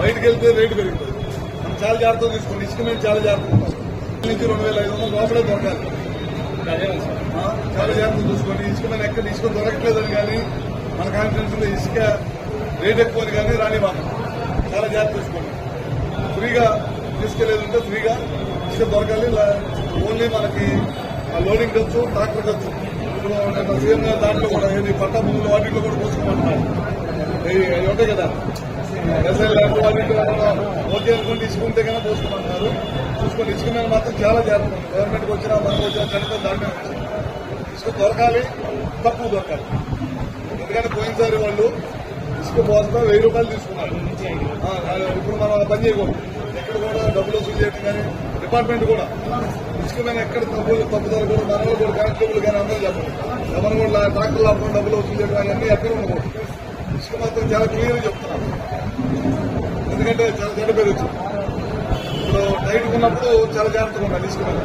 బయటకు వెళ్తే రేటు పెరుగుతుంది. మనం చాలా జాగ్రత్తగా తీసుకోండి. ఇసుక మేము చాలా జాగ్రత్తగా ఉంటాం నుంచి రెండు వేల ఐదు వందల లోపలే దొరకాలి. చాలా జాగ్రత్తగా చూసుకోండి. ఇసుక మీద ఎక్కడ ఇసుక దొరకట్లేదని కానీ మన కాన్ఫిడెన్స్లో ఇసుక రేట్ ఎక్కువ కానీ రాని మాకు చాలా జాగ్రత్త చూసుకోండి ఫ్రీగా తీసుకెళ్ళేదంటే ఫ్రీగా ఇసుక దొరకాలి. ఓన్లీ మనకి లోడింగ్ ఖర్చు ట్రాక్టర్ ఖర్చు. ఇప్పుడు సీఎం దాంట్లో కూడా ఏది పట్టా భూములు వాటిలో కూడా పోసుకోమంటున్నారు అవి ఉంటాయి కదా. ఎస్ఐ ల్యాండ్ ఓకే అనుకుంటే ఇసుక కన్నా పోసుకోమంటున్నారు. చూసుకొని ఇసుక మీద మాత్రం చాలా జాగ్రత్త ఉంది. గవర్నమెంట్కి వచ్చినా మనకు వచ్చినా చనిపోతే దాంట్లో ఇసుక దొరకాలి తక్కువ దొరకాలి. ఎందుకంటే పోయినసారి వాళ్ళు ఇసుక పోస్తా వెయ్యి రూపాయలు తీసుకున్నారు. ఇప్పుడు మనం పని చేయకూడదు. ఎక్కడ కూడా డబ్బులు వసూలు చేయడం కానీ డిపార్ట్మెంట్ కూడా. ఇసుక మీద ఎక్కడ తప్పులు తప్పుదారు కూడా మన వాళ్ళు కూడా కానిస్టేబుల్ కానీ అందరూ చెప్పండి ఎవరు కూడా ట్రాక్టర్లు లాభం డబ్బులు వసూలు చేయడం అవన్నీ ఎక్కడ ఉండకూడదు. ఇసుక మాత్రం చాలా క్లియర్ చెప్తున్నాను ఎందుకంటే చాలా చెడ్డ పేరు వచ్చింది. ఇప్పుడు టైట్ ఉన్నప్పుడు చాలా జాగ్రత్తగా ఉండాలి ఇసుక మీద